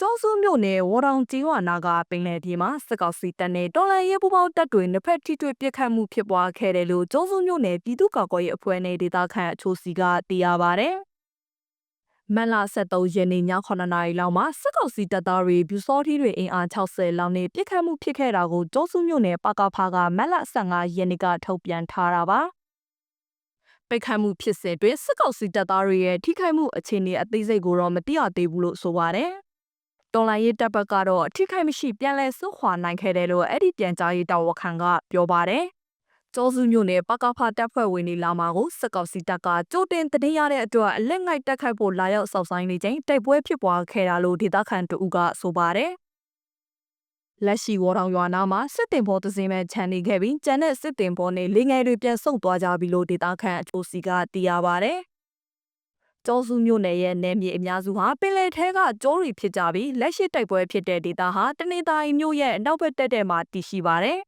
ကျောင်းစုမြို့နယ်ဝေါ်တောင်ကျေးရွာနာကပင်လယ်ပြေမှာစစ်ကောင်စီတပ်နဲ့တော်လန်ရေးပူးပေါင်းတပ်တွေနှစ်ဖက်ထိတွေ့ပစ်ခတ်မှုဖြစ်ပွားခဲ့တယ်လို့ကျောင်းစုမြို့နယ်ပြည်သူ့ကာကွယ်ရေးအဖွဲ့နဲ့ဒေသခံအချို့စီကသိရပါဗျ။မန်လာ73ရက်နေ့ည9နာရီလောက်မှာစစ်ကောင်စီတပ်သားတွေဗျူစောထီးတွေအင်အား60လောက်နဲ့ပစ်ခတ်မှုဖြစ်ခဲ့တာကိုကျောင်းစုမြို့နယ်ပကဖာကမန်လာ15ရက်နေ့ကထုတ်ပြန်ထားတာပါ။ပိတ်ခတ်မှုဖြစ်စဉ်တွင်စစ်ကောင်စီတပ်သားတွေရဲ့ထိခိုက်မှုအခြေအနေအသေးစိတ်ကိုတော့မသိရသေးဘူးလို့ဆိုပါတယ်။ တော်လိုင်းရေးတပ်ဘက်ကတော့အထိခိုက်မရှိပြန်လည်ဆုတ်ခွာနိုင်ခဲ့တယ်လို့အဲ့ဒီပြန်ကြားရေးတာဝန်ခံကပြောပါတယ်။ကျောစုမြို့နယ်ပကဖတပ်ဖွဲ့ဝင်တွေလာမှာကိုစစ်ကောင်စီတပ်ကကြိုတင်တည်ရတဲ့အတွက်အလက်ငိုက်တက်ခတ်ဖို့လာရောက်စောက်ဆိုင်နေချိန်တိုက်ပွဲဖြစ်ပွားခဲ့တာလို့ဒေသခံတူကဆိုပါတယ်။လက်ရှိဝေါ်တောင်ရွာနာမှာစစ်တင်ဘောတစင်းမဲ့ခြံနေခဲ့ပြီးကျန်တဲ့စစ်တင်ဘောနဲ့လေငယ်တွေပြန်ဆုတ်သွားကြပြီလို့ဒေသခံအချို့စီကသိရပါဗျ။ ကျောစုမြို့နယ်ရဲ့နယ်မြေအများစုဟာပင်လယ်ထဲကကျိုးတွေဖြစ်ကြပြီးလက်ရှိတိုက်ပွဲဖြစ်တဲ့ဒေသဟာတနေသားရီမြို့ရဲ့အနောက်ဘက်တက်တဲ့မှာတည်ရှိပါတယ်